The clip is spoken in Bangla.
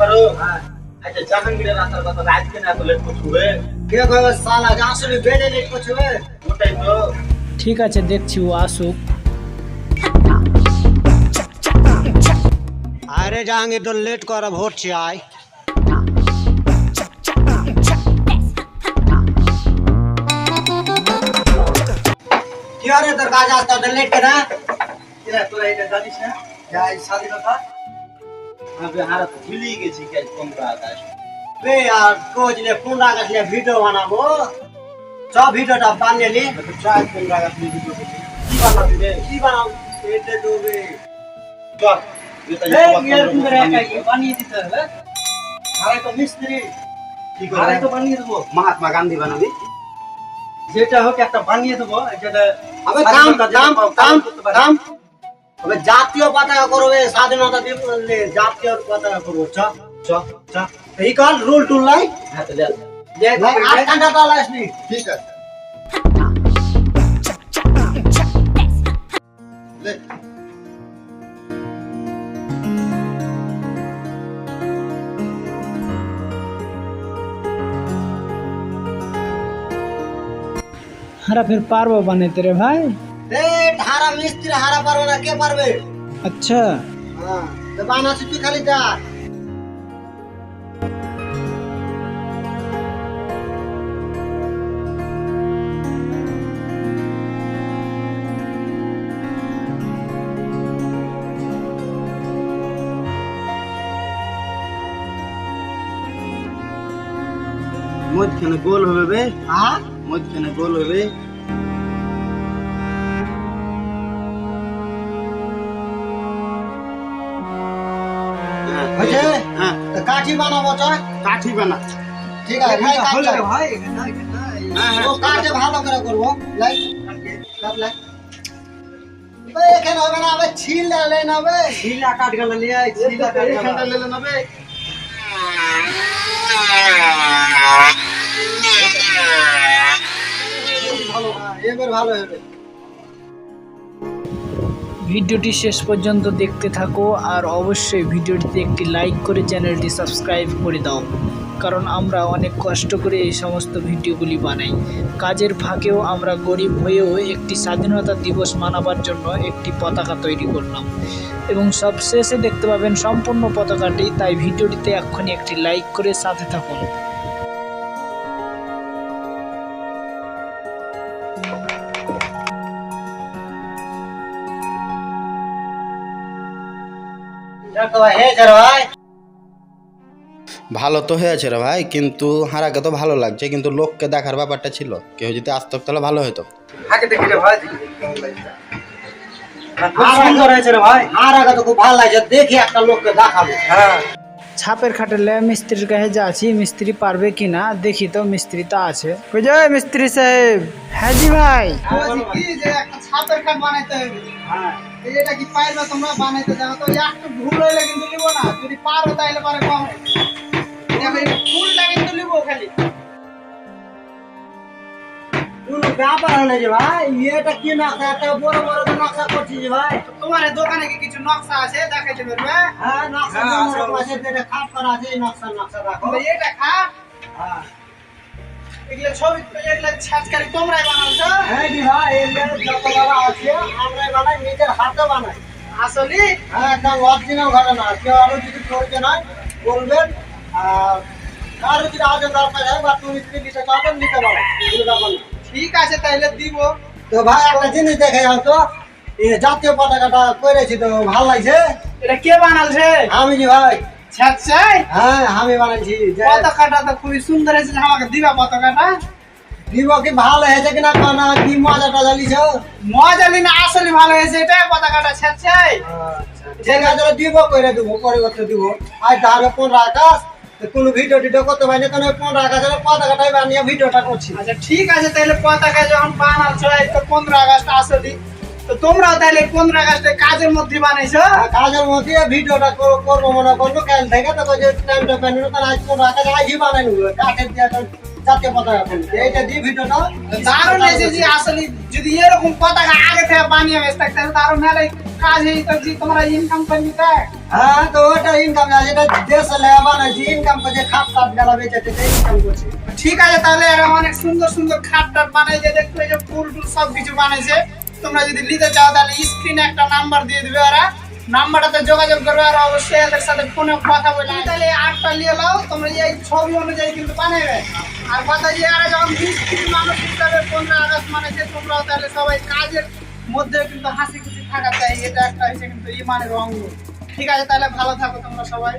পারো আচ্ছা জাহাঙ্গীরের আসার কথা আজকে না তো লেট করছ বে কে কইবে সালা যে আসলে বেডে লেট করছে বে ওটাই তো ঠিক আছে দেখছি ও আসুক আরে জাহাঙ্গীর তো লেট করা ভরছি আয় কি আরে তোর কাজ আসতে আসতে লেট করে এরা তোরা এটা জানিস না যাই স্বাধীনতা আমি হারা তো ভুলেই গেছি কাজ পনেরো আগস্ট বে আর কোচলে পুন্ডা গাছলে ভিডিও বানাবো। সব ভিডিওটা বানিয়ে নি। তো চার পনেরো আগস্ট নিয়ে ভিডিও করছি কি বানাবি বে কি বানাও? এটা ডুবে। চল যেটা এই সবার এর সামনে করে বানিয়ে একাই বানিয়ে দিতে হবে। আরে তো মিস্ত্রি। কি আরে করে তো বানিয়ে দেবো। মহাত্মা গান্ধী বানাবি? যেটা হোক একটা বানিয়ে দেবো। যেটা আবে আরে কাম সরকার যেটা কাম পাও, কাম করতে পারে। কাম আবে জাতীয় পতাকা করবে স্বাধীনতা দিবসে জাতীয় পতাকা করব। চ চ চ। এই কাল রুল টুল লাই হ্যাঁ তো দেখ দেখ আট ঘণ্টা তো লাসনি ঠিক আছে। লে হারা ফির পারব বানাইতে রে ভাই। এ হারা মিস্ত্রি হারা পারবে না কে পারবে আচ্ছা হ্যাঁ তো বানা তুই খালি যা মধ্যখানে গোল হবে বে হ্যাঁ মধ্যখানে গোল হবে হয়েছে? হ্যাঁ। কাঠি বানাবো চ কাঠি বানা। ঠিক আছে ভাই কাঠ চাই। হ্যাঁ হ্যাঁ। ও কাঠে ভালো করে করব। লাই কাট লাই। এখানে হবে না আবে ছিল লে না ছিলা কাঠ গেল নিয়ে ছিলা কাঠ লেলে নেবে হ্যাঁ, এবার ভালো হবে। ভিডিওটি শেষ পর্যন্ত দেখতে থাকো আর অবশ্যই ভিডিওটিতে একটি লাইক করে চ্যানেলটি সাবস্ক্রাইব করে দাও। কারণ আমরা অনেক কষ্ট করে এই সমস্ত ভিডিওগুলি বানাই। কাজের ফাঁকেও আমরা গরিব হয়েও একটি স্বাধীনতা দিবস মানাবার জন্য একটি পতাকা তৈরি করলাম। এবং সবশেষে দেখতে পাবেন সম্পূর্ণ পতাকাটি, তাই ভিডিওটিতে এক্ষুনি একটি লাইক করে সাথে থাকুন। ভালো তো হয়েছে রে ভাই কিন্তু হারাকে তো ভালো লাগছে কিন্তু লোককে দেখার ব্যাপারটা ছিল। কেউ যদি আসতো তাহলে ভালো হতো। আগে দেখি রে ভাই। ভাই। তো খুব ভালো লাগছে দেখি একটা লোককে দেখাবো। হ্যাঁ। ছাপের খাটালে মিস্ত্রির কাছে যাচ্ছি মিস্ত্রি পারবে কিনা দেখি তো মিস্ত্রি তো আছে। বুঝলে মিস্ত্রি সাহেব। হ্যাঁ জি ভাই। ছাপের বানাইতে হবে? হ্যাঁ। এটা কি পাইবা তোমরা বানাইতে জানো তো একটু ভুল হইলে কিন্তু নিব না। যদি পারো তাইলে পারে কম। ফুলটা কিন্তু নিব খালি। এটা কি নকশা একটা বড় দোকানে কি কিছু নকশা আছে দেখাইতে হ্যাঁ নকশা নিজের হাতে বানাই আসলে হ্যাঁ কেউ আরও যদি করতে নয় বলবেন আর কারও যদি আজ দরকার হয় বা তুমি যদি নিতে চাও নিতে পারো কোনো। ঠিক আছে তাইলে দিব। তো ভাই একটা জিনিস দেখে যাও তো। এই জাতীয় পতাকাটা করেছি তো ভালো লাগছে? এটা কে বানালছে? আমি জি ভাই। ছাঁচাই হ্যাঁ আমি বানাইছি পতাকাটা তো খুবই সুন্দর হয়েছে আমাকে দিবা পতাকাটা? দিব কি ভালো হয়েছে কিনা না কি মজা টজা লিছ মজা নিন আসলে ভালো হয়েছে এটা পতাকাটা ছাঁচাই ঠিক আছে দিব করে দিব পরিবর্তন দিব। আজ তাহলে পনেরো আকাশ কোনো ভিডিও টিডিও করতে পারি না কারণ ওই পনেরো আকাশের পতাকাটাই বানিয়ে ভিডিওটা করছি। আচ্ছা ঠিক আছে তাহলে পতাকা যখন বানাচ্ছ তো পনেরো আগস্ট আসলি তো তোমরাও তাহলে পনেরো আগস্টে কাজের মধ্যে বানাইছো কাজের মধ্যে ভিডিওটা কর- করব মনে করব কাল থেকে? তো যে টাইমটা পেন তাহলে আজ পনেরো আকাশ আজই বানাই নেব কাঠের দিয়ে জাতীয় পতাকা এইটা দিয়ে ভিডিওটা দারুণ হয়েছে যে আসলে যদি এরকম পতাকা আগে থেকে বানিয়ে বেশ থাকতে তো মেলায় কাজ এই তো যে তোমরা ইনকাম দেখ হ্যাঁ তো ওটা ইনকাম না যেটা দেশ লেবা বানাইছি ইনকাম করছে খাপ খাপ গেলা বেচেছে ইনকাম করছে। ঠিক আছে তাহলে এরা অনেক সুন্দর সুন্দর খাট টাট বানাইছে এই যে ফুল টুল সব কিছু বানাইছে। তোমরা যদি নিতে চাও তাহলে স্ক্রিনে একটা নাম্বার দিয়ে দিবে ওরা। নাম্বারটাতে যোগাযোগ করবে আর অবশ্যই এদের সাথে ফোনে কথা বলে তাহলে আটটা নিয়ে নাও তোমরা এই ছবি অনুযায়ী কিন্তু বানাবে আর কথা যে এরা যখন মিস্ত্রি মানুষ হিসাবে পনেরো আগস্ট মানেছে তোমরাও তাহলে সবাই কাজের মধ্যে কিন্তু হাসি খুশি থাকা চাই, এটা একটা হয়েছে কিন্তু ইমানের অঙ্গ। ঠিক আছে, তাহলে ভালো থাকো তোমরা সবাই।